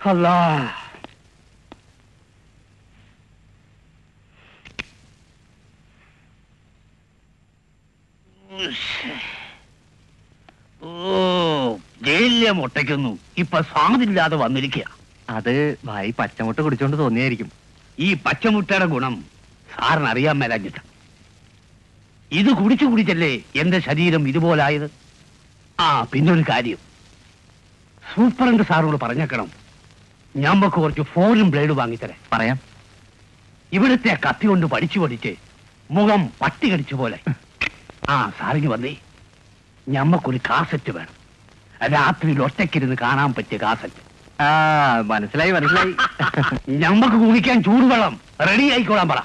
അല്ലാ ഓ ജയിലിലെ മുട്ടയ്ക്കുന്നു ഇപ്പൊ സ്വാമില്ലാതെ വന്നിരിക്കുക അത് ഭായി പച്ചമുട്ട കുടിച്ചോണ്ട് തോന്നിയായിരിക്കും. ഈ പച്ചമുട്ടയുടെ ഗുണം സാറിന് അറിയാൻ മേലാഞ്ഞിട്ട്. ഇത് കുടിച്ചു കുടിച്ചല്ലേ എന്റെ ശരീരം ഇതുപോലായത്? ആ പിന്നൊരു കാര്യം. സൂപ്പറണ്ട് സാറോട് പറഞ്ഞേക്കണം. ഞമ്മക്ക് കുറച്ച് ഫോറിൻ ബ്ലേഡ് വാങ്ങിത്തരാം പറയാം. ഇവിടുത്തെ കത്തി കൊണ്ട് പഠിച്ചു പഠിച്ച് മുഖം പട്ടി കടിച്ച പോലെ. ആ സാറിന് വന്നേ. ഞമ്മക്കൊരു കാസറ്റ് വേണം. രാത്രിയിൽ ഒറ്റയ്ക്കിരുന്ന് കാണാൻ പറ്റിയ കാസറ്റ്. ആ മനസ്സിലായി മനസ്സിലായി. ഞമ്മക്ക് കുടിക്കാൻ ചൂടുവെള്ളം. റെഡി ആയിക്കോളാൻ പറ.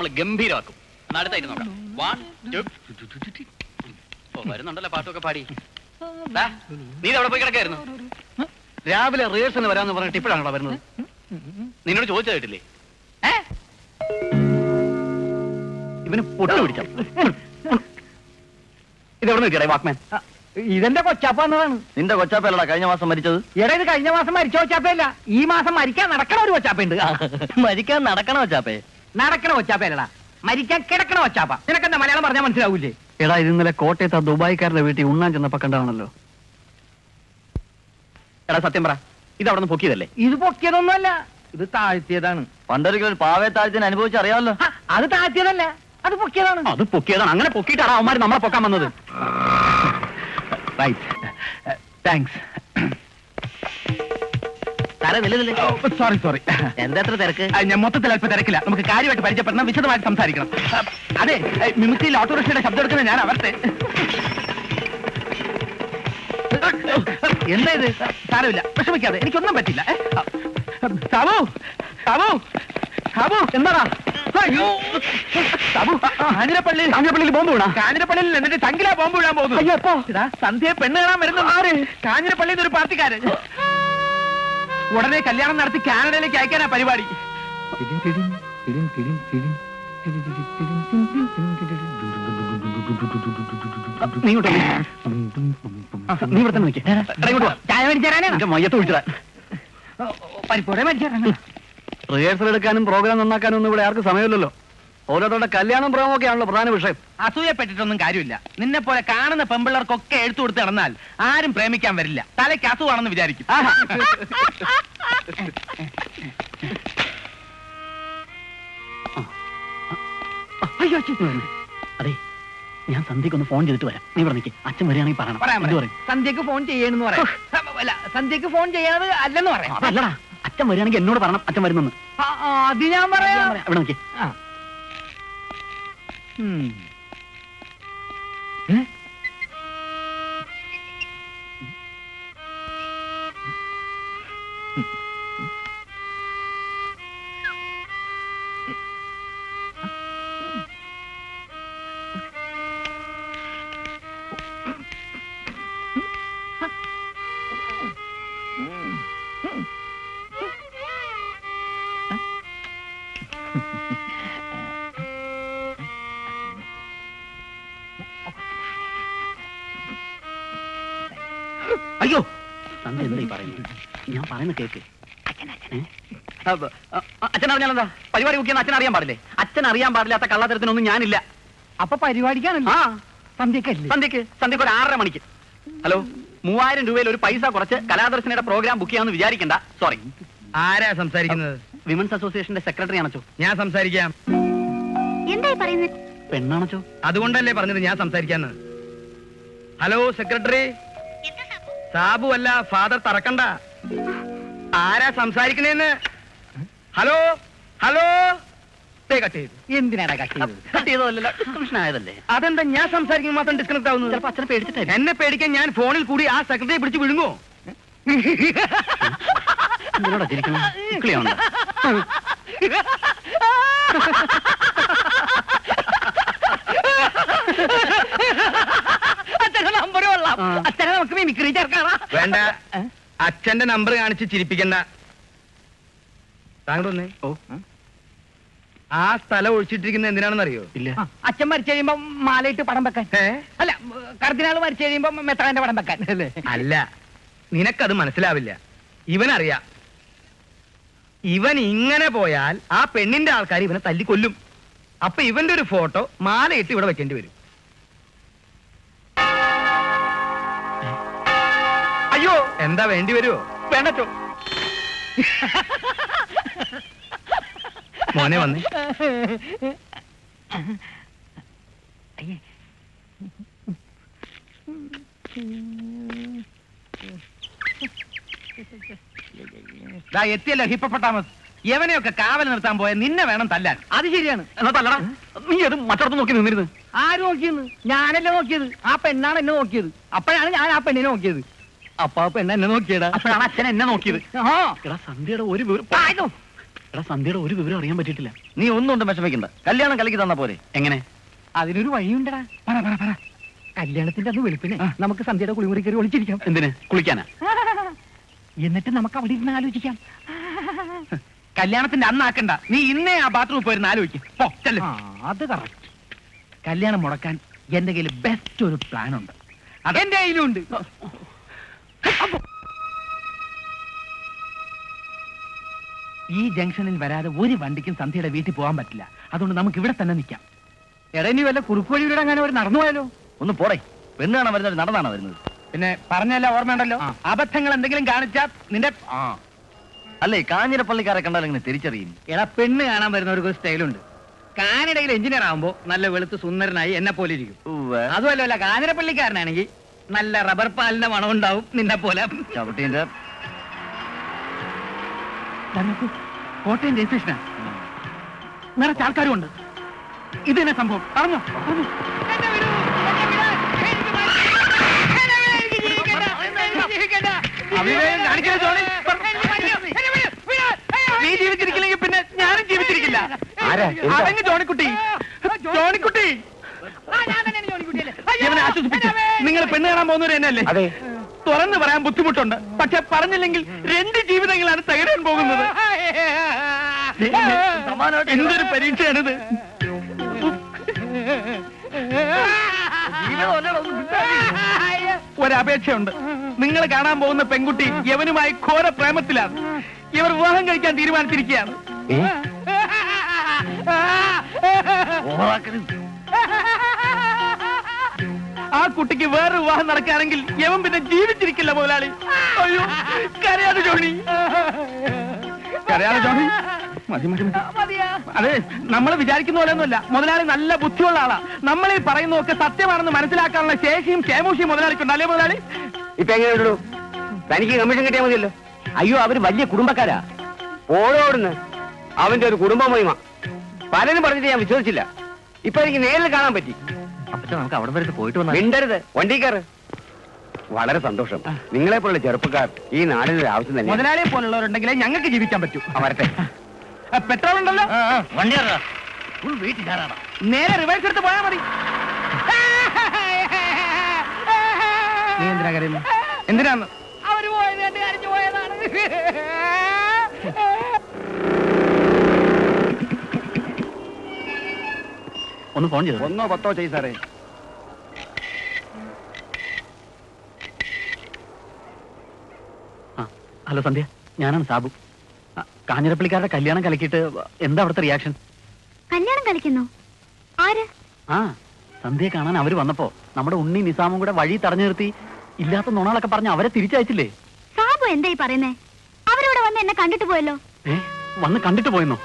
നമ്മൾ ഗംഭീരമാക്കും. അടുത്തായിട്ട് നോക്കാം. വൺ ടു ഓ വരുന്നുണ്ടല്ലോ പാട്ടൊക്കെ പാടി. നീ അവിടെ പോയി കിടക്കായിരുന്നു. രാവിലെ റിഹേഴ്സലിന് വരാന്ന് പറഞ്ഞിട്ട് ഇപ്പോഴാണോ വരുന്നത്? നിന്നോട് ചോദിച്ചു കേട്ടില്ലേ? ഇവന് പൊട്ടു പിടിച്ച ഇതെവിടെ നിൽക്കടേ വാക്മാൻ ഇതെന്റെ കൊച്ചാപ്പാന്നതാണ് നിന്റെ കൊച്ചാപ്പല്ലടാ കഴിഞ്ഞ മാസം മരിച്ചത്? എടാ ഇത് കഴിഞ്ഞ മാസം മരിച്ച കൊച്ചാപ്പയല്ല. ഈ മാസം മരിക്കാൻ നടക്കണ ഒരു കൊച്ചാപ്പയുണ്ട്. മരിക്കാൻ നടക്കണ കൊച്ചാപ്പേ. നടക്കണ കൊച്ചാപ്പയല്ലടാ മരിക്കാൻ കിടക്കണ ഒച്ചാപ്പ. നിനക്കെന്താ മലയാളം പറഞ്ഞാൽ മനസ്സിലാവൂലേ? എടാ ഇത് ഇന്നലെ കോട്ടയത്ത് ആ ദുബായിക്കാരുടെ വീട്ടിൽ ഉണ്ണാൻ ചെന്നപ്പോ കണ്ടാണല്ലോ എടാ സത്യം പറ. ഇത് അവിടെ നിന്ന് പൊക്കിയതല്ലേ? ഇത് പൊക്കിയതൊന്നുമല്ല. ഇത് താഴ്ത്തിയതാണ്. പണ്ടൊരിക്കലും പാവയെ താഴ്ത്തിന് അനുഭവിച്ച് അറിയാമല്ലോ. ഹ, അത് താഴ്ത്തിയതല്ല. അത് പൊക്കിയതാണ്. അത് പൊക്കിയതാണ്. അങ്ങനെ പൊക്കിയിട്ടാണ് അവന്മാർ നമ്മളെ പൊക്കാൻ വന്നത്? റൈറ്റ് താങ്ക്സ് സോറി സോറി എന്താ എത്ര തിരക്ക്? ഞാൻ മൊത്തത്തിൽ അല്പം തിരക്കില്ല. നമുക്ക് കാര്യമായിട്ട് പരിചയപ്പെടണം വിശദമായിട്ട് സംസാരിക്കണം. അതെ മിമിക്രിയിൽ ഓട്ടോറിക്ഷയുടെ ശബ്ദം എടുക്കുന്ന ഞാൻ അവരുടെ എന്താ ഇത്? സാരമില്ല വിഷമിക്കാതെ. എനിക്കൊന്നും പറ്റില്ല? സാബു സാബു സാബു എന്താടാ? അയ്യോ. സാബു കാഞ്ഞിരപ്പള്ളി കാഞ്ഞിരപ്പള്ളിയിൽ ബോംബ് വീണാ? കാഞ്ഞിരപ്പള്ളിയിൽ എന്നിട്ട് ചങ്കിലാ ബോംബ് വീഴാൻ പോകുന്നു സന്ധ്യയെ പെണ്ണ് കാണാൻ വരുന്ന ആര്? കാഞ്ഞിരപ്പള്ളിയിൽ ഒരു പാർട്ടിക്കാരൻ. ഉടനെ കല്യാണം നടത്തി കാനഡയിലേക്ക് അയക്കാനാ പരിപാടി. നീ ഇങ്ങോട്ട് വന്നേ. ആ, നീ ഇവിടെ തന്നെ നിൽക്ക്. ചായ മേടിച്ചാരാനാ? മയ്യത്ത് വിളിച്ചതാ. പരിപ്പോടെ മേടിച്ചാരാണ് റിഹേഴ്സൽ എടുക്കാനും പ്രോഗ്രാം നന്നാക്കാനും ഒന്നും ഇവിടെ ആർക്കും സമയമില്ലല്ലോ. ഓരോരുത്തരുടെ കല്യാണം പ്രേമമൊക്കെ ആണല്ലോ പ്രധാന വിഷയം. അസൂയപ്പെട്ടിട്ടൊന്നും കാര്യമില്ല. നിന്നെ പോലെ കാണുന്ന പെമ്പിള്ളേർക്കൊക്കെ എഴുത്തു കൊടുത്ത് നടന്നാൽ ആരും പ്രേമിക്കാൻ വരില്ല. തലയ്ക്ക് അസുഖമാണെന്ന് വിചാരിക്കും. അതെ ഞാൻ സന്ധ്യക്ക് ഒന്ന് ഫോൺ ചെയ്തിട്ട് വരാം. നീ പറഞ്ഞു അച്ഛൻ വരികയാണെങ്കിൽ പറയണം. എന്ത് പറയും? സന്ധ്യക്ക് ഫോൺ ചെയ്യണമെന്ന് പറയാം. സന്ധ്യക്ക് ഫോൺ ചെയ്യാതെ അല്ലെന്ന് പറയാം. അല്ലടാ അച്ഛൻ വരികയാണെങ്കിൽ എന്നോട് പറയണം. അച്ഛൻ വരുന്നെന്ന്. അത് ഞാൻ പറയാം. ഇവിടെ നിൽക്ക് ആ. അയ്യോ. സന്ധ്യ എന്തായി പറയുന്നത് ഞാൻ പറയുന്ന കേക്ക്. അച്ഛൻ അറിഞ്ഞാൽ അറിഞ്ഞാലെന്താ? പരിപാടി ബുക്കിയെന്ന് അച്ഛൻ അറിയാൻ പാടില്ലേ? അച്ഛൻ അറിയാൻ പാടില്ലാത്ത കള്ളത്തരത്തിനൊന്നും ഞാനില്ല. അപ്പൊ പരിപാടിക്കാണല്ലോ സന്ധ്യക്ക് സന്ധ്യക്ക് ഒരു ആറര മണിക്ക്. ഹലോ മൂവായിരം രൂപയിൽ ഒരു പൈസ കുറച്ച് കലാദർശനയുടെ പ്രോഗ്രാം ബുക്ക് ചെയ്യാമെന്ന് വിചാരിക്കണ്ട. സോറി ആരാ സംസാരിക്കുന്നത്? വിമൻസ് അസോസിയേഷന്റെ സെക്രട്ടറി ആണച്ചോ ഞാൻ സംസാരിക്കാം. എന്തായി പറയുന്നത്? പെണ്ണാണച്ചോ? അതുകൊണ്ടല്ലേ പറഞ്ഞത് ഞാൻ സംസാരിക്കാന്ന്. Hello secretary. സാബു അല്ല ഫാദർ തറക്കണ്ട. ആരാ സംസാരിക്കണേന്ന് ഹലോ? ഹലോ? എന്തിനാടാ അതെന്താ ഞാൻ സംസാരിക്കുമ്പോൾ മാത്രം ഡിസ്കണക്ട് ആവുന്നത്? ചിലപ്പോ അച്ഛനെ പേടിച്ചിട്ടായിരിക്കും എന്നെ പേടിക്കാൻ ഞാൻ ഫോണിൽ കൂടി ആ സെക്രട്ടറി പിടിച്ച് വിഴുങ്ങോ ചിരിക്കണം ഇക്കിളിയാണോ അച്ഛനെ നമ്പർ കൊള്ളാം അച്ഛനെ നമുക്ക് മിമിക്രി ചേർക്കാറാ വേണ്ട. അച്ഛന്റെ നമ്പർ കാണിച്ച് ചിരിപ്പിക്കണ്ട. താങ്കൾ ഒന്നേ ഓ. ആ സ്ഥലം ഒഴിച്ചിട്ടിരിക്കുന്ന എന്തിനാണെന്നറിയോ? ഇല്ല. അച്ഛൻ മരിച്ചു കഴിയുമ്പോ മാലയിട്ട് പടം വെക്കാൻ. അല്ല കർദിനാൾ മരിച്ചു കഴിയുമ്പോ മെത്രാന്റെ പടം വെക്കാൻ. അല്ലേ? അല്ല. നിനക്കത് മനസ്സിലാവില്ല. ഇവനറിയാം. ഇവൻ ഇങ്ങനെ പോയാൽ ആ പെണ്ണിന്റെ ആൾക്കാർ ഇവനെ തല്ലിക്കൊല്ലും. അപ്പൊ ഇവന്റെ ഒരു ഫോട്ടോ മാലയിട്ട് ഇവിടെ വെക്കേണ്ടി വരും. അയ്യോ എന്താ വേണ്ടി വരുമോ വേണ്ടോ മോനെ വന്നേ. ദാ എത്തിയല്ലോ ഹിപ്പപ്പൊട്ടാമസ് യവനെയൊക്കെ കാവൽ നിർത്താൻ പോയ നിന്നെ വേണം തല്ലാൻ. അത് ശരിയാണ്. എന്നാ തല്ലടാ. നീ അത് മറ്റടത്ത് നോക്കി നിന്നിരുന്നു. ആര് നോക്കിയെന്ന്? ഞാനല്ലേ നോക്കിയത്. ആ പെണ്ണാണ് എന്നെ നോക്കിയത്. അപ്പോഴാണ് ഞാൻ ആ പെണ്ണിനെ നോക്കിയത്. അപ്പൊ എന്നെ എന്നെ നോക്കിയടാ. അപ്പോഴാണ് അച്ഛൻ എന്നെ നോക്കിയത്. എടാ സന്ധ്യയുടെ ഒരു വിവരം. എടാ സന്ധ്യയുടെ ഒരു വിവരം അറിയാൻ പറ്റിയിട്ടില്ല. നീ ഒന്നും ഉണ്ട് വിഷമിക്കണ്ട. കല്യാണം കലക്കി തന്നാ പോരെ. എങ്ങനെ? അതിനൊരു വഴിയുണ്ടടാ. പറ പറ പറ. കല്യാണത്തിന്റെ അന്ന് വെളുപ്പിനെ നമുക്ക് സന്ധ്യയുടെ കുളിമുറി കയറി ഒളിച്ചിരിക്കാം. എന്തിന്? കുളിക്കാനാ? എന്നിട്ട് നമുക്ക് അവിടെ ഇരുന്ന് ആലോചിക്കാം. കല്യാണത്തിന്റെ അന്നാക്കണ്ട നീ ഇന്നേ ആ ബാത്റൂമിൽ പോയിരുന്ന് ആലോചിക്കും. അത് കറക്റ്റ് കല്യാണം മുടക്കാൻ എന്റെ കയ്യിൽ ബെസ്റ്റ് ഒരു പ്ലാൻ ഉണ്ട്. അതെന്റെ കയ്യിലുണ്ട് ഈ ജംഗ്ഷനിൽ വരാതെ ഒരു വണ്ടിക്കും സന്ധ്യയുടെ വീട്ടിൽ പോകാൻ പറ്റില്ല. അതുകൊണ്ട് നമുക്ക് ഇവിടെ തന്നെ നിൽക്കാം. എടാ ഇനി വല്ല കുറുക്ക് വഴിയുടെ അങ്ങനെ ഒരു നടന്നു പോയാലോ? ഒന്ന് പോടേ. പെണ്ണാണ് വരുന്നത്? നടന്നാണ് വരുന്നത്? പിന്നെ പറഞ്ഞല്ല ഓർമ്മയുണ്ടല്ലോ? അബദ്ധങ്ങൾ എന്തെങ്കിലും കാണിച്ചാൽ നിന്റെ ആ. അല്ലേ കാഞ്ഞിരപ്പള്ളിക്കാരെ കണ്ടാൽ ഇങ്ങനെ തിരിച്ചറിയും. എടാ പെണ്ണ് കാണാൻ വരുന്നവർക്ക് ഒരു സ്റ്റൈലുണ്ട്. കാനഡയിൽ എഞ്ചിനീയർ ആകുമ്പോ നല്ല വെളുത്ത് സുന്ദരനായി എന്നെ പോലെ ഇരിക്കും. അതുമല്ല അല്ല കാഞ്ഞിരപ്പള്ളിക്കാരനാണെങ്കിൽ നല്ല റബ്ബർ പാലിന്റെ മണം ഉണ്ടാവും നിന്നെ പോലെ. ചവിട്ടീന്റെ കോട്ടയം രജിസ്ട്രേഷനാ നിറച്ച ആൾക്കാരും ഉണ്ട്. ഇത് തന്നെ സംഭവം പറഞ്ഞോ പറഞ്ഞോ. നീ ജീവിച്ചിരിക്കില്ലെങ്കിൽ പിന്നെ ഞാനും ജീവിച്ചിരിക്കില്ല? അതങ്ങ് ജോണിക്കുട്ടി ജോണിക്കുട്ടി ഇവനെ ആശ്വസിപ്പിച്ചു നിങ്ങൾ പെണ്ണ് കാണാൻ പോകുന്നവര് തന്നെയല്ലേ? അതെ. തുറന്നു പറയാൻ ബുദ്ധിമുട്ടുണ്ട്. പക്ഷെ പറഞ്ഞില്ലെങ്കിൽ രണ്ട് ജീവിതങ്ങളാണ് തകരാൻ പോകുന്നത്. എന്തൊരു പരീക്ഷയാണിത്? ഒരപേക്ഷയുണ്ട്. നിങ്ങൾ കാണാൻ പോകുന്ന പെൺകുട്ടി യവനുമായി ഘോര പ്രേമത്തിലാണ്. ഇവർ വിവാഹം കഴിക്കാൻ തീരുമാനിച്ചിരിക്കുകയാണ്. ആ കുട്ടിക്ക് വേറെ വിവാഹം നടക്കുകയാണെങ്കിൽ യവൻ പിന്നെ ജീവിച്ചിരിക്കില്ല മുതലാളി. അയ്യോ കരയാതെ ജോണി. കരയാതെ ജോണി? മതി മതി മതി. അതെ നമ്മൾ വിചാരിക്കുന്ന പോലെയൊന്നുമല്ല. മുതലാളി നല്ല ബുദ്ധിയുള്ള ആളാ. നമ്മൾ ഈ പറയുന്നതൊക്കെ സത്യമാണെന്ന് മനസ്സിലാക്കാനുള്ള ശേഷിയും ക്ഷേമൂഷിയും മുതലാളിക്കുണ്ട് അല്ലേ മുതലാളി? ഇപ്പൊ എങ്ങനെയുള്ളൂ തനിക്ക് കമ്മീഷൻ കിട്ടിയാൽ മതിയല്ലോ. അയ്യോ അവർ വലിയ കുടുംബക്കാരാ. ഓടോടുന്ന് അവന്റെ ഒരു കുടുംബ മഹിമ. പലരും പറഞ്ഞിട്ട് ഞാൻ വിശ്വസിച്ചില്ല. ഇപ്പൊ എനിക്ക് നേരിൽ കാണാൻ പറ്റി. അപ്പച്ച നമുക്ക് അവിടെ വരെ പോയിട്ട് വന്നാൽ മിണ്ടരുത്. വണ്ടി കയറ്. വളരെ സന്തോഷം. നിങ്ങളെ പോലുള്ള ചെറുപ്പക്കാർ ഈ നാടിനൊരു ആവശ്യം തന്നെ മുതലാളിയെ പോലുള്ളവരുണ്ടെങ്കിലേ ഞങ്ങൾക്ക് ജീവിക്കാൻ പറ്റൂ. വരട്ടെ. പെട്രോൾ ഉണ്ടല്ലോ? വണ്ടി വീട്ടിൽ നേരെ റിവേഴ്സ് എടുത്ത് പോയാൽ മതി. നീ എന്തിനാ കരയുന്നു എന്തിനാന്ന്? അവർ പോയത് എന്റെ അരിഞ്ഞു പോയതാണ്. ഒന്ന് ഫോൺ ചെയ്തു? ഒന്നോ പത്തോ ചെയ് സാറേ. ഹലോ സന്ധ്യ. ഞാനാണ് സാബു. കാഞ്ഞിരപ്പള്ളിക്കാരുടെ കല്യാണം കലക്കിയിട്ട് എന്താ അവിടുത്തെ റിയാക്ഷൻ കല്യാണം കളിക്കുന്നു. ആര്? ആ സന്ധ്യയെ കാണാൻ അവർ വന്നപ്പോ നമ്മുടെ ഉണ്ണി നിസാമും കൂടെ വഴി തടഞ്ഞു നിർത്തി ഇല്ലാത്ത നുണകളൊക്കെ പറഞ്ഞ് അവരെ തിരിച്ചയച്ചില്ലേ? സാബു എന്തായി പറയുന്നേ? അവരിവിടെ വന്ന് എന്നെ കണ്ടിട്ട് പോയല്ലോ. ഏ വന്ന് കണ്ടിട്ട് പോയെന്നോ?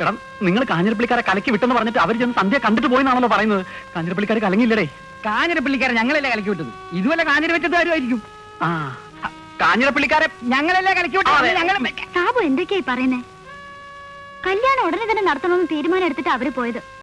എടാ നിങ്ങൾ കാഞ്ഞിരപ്പള്ളിക്കാരെ കലക്കി വിട്ടെന്ന് പറഞ്ഞിട്ട് അവർ ചെന്ന് സന്ധ്യ കണ്ടിട്ട് പോയെന്നാണല്ലോ പറയുന്നത്. കാഞ്ഞിരപ്പള്ളിക്കാർ കലങ്ങിയില്ലടേ കാഞ്ഞിരപ്പള്ളിക്കാരെ ഞങ്ങളല്ലേ കലക്കി വിട്ടത്? ഇതുപോലെ കാഞ്ഞിര വെച്ചത് ആരുമായിരിക്കും ആ കാഞ്ഞിരപ്പള്ളിക്കാരെ ഞങ്ങളല്ലേ കലക്കി ഞങ്ങളും സാബു എന്തൊക്കെയായി പറയുന്നേ? കല്യാണം ഉടനെ തന്നെ നടത്തണമെന്ന് തീരുമാനം എടുത്തിട്ട് അവർ പോയത്.